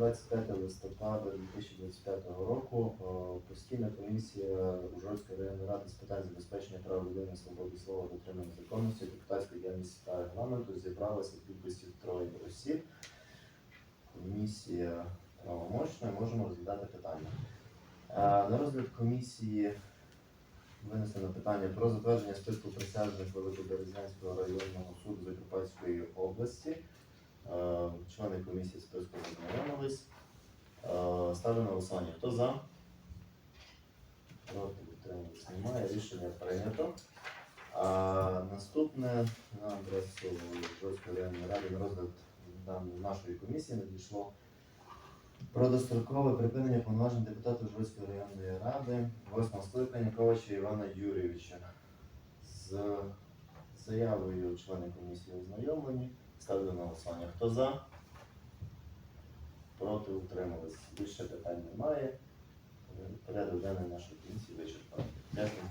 Сьогодні 25 листопада 2025 року е, постійна комісія Ужгородської районної ради з питань забезпечення прав людини, свободи слова, дотримання законності, депутатської діяльності та регламенту зібралася в кількості троє осіб. Комісія правомочна, можемо розглядати питання. Е, На розгляд комісії винесено питання про затвердження списку присяжних Великоберезнянського районного суду Закарпатської області. Члени комісії списку ознайомились. Е, Ставлю на голосування. Хто за? Проти утримались немає. Рішення прийнято. А наступне на адресу Жодської районної ради на розгляд нашої комісії надійшло про дострокове припинення повноважень депутата Жодської районної ради восьмого скликання Ковача Івана Юрійовича. З заявою члени комісії ознайомлені. Ставлю на голосування. Хто за? Проти утримались. Більше питань немає. Порядок денний нашої комісії вичерпаний. Дякую.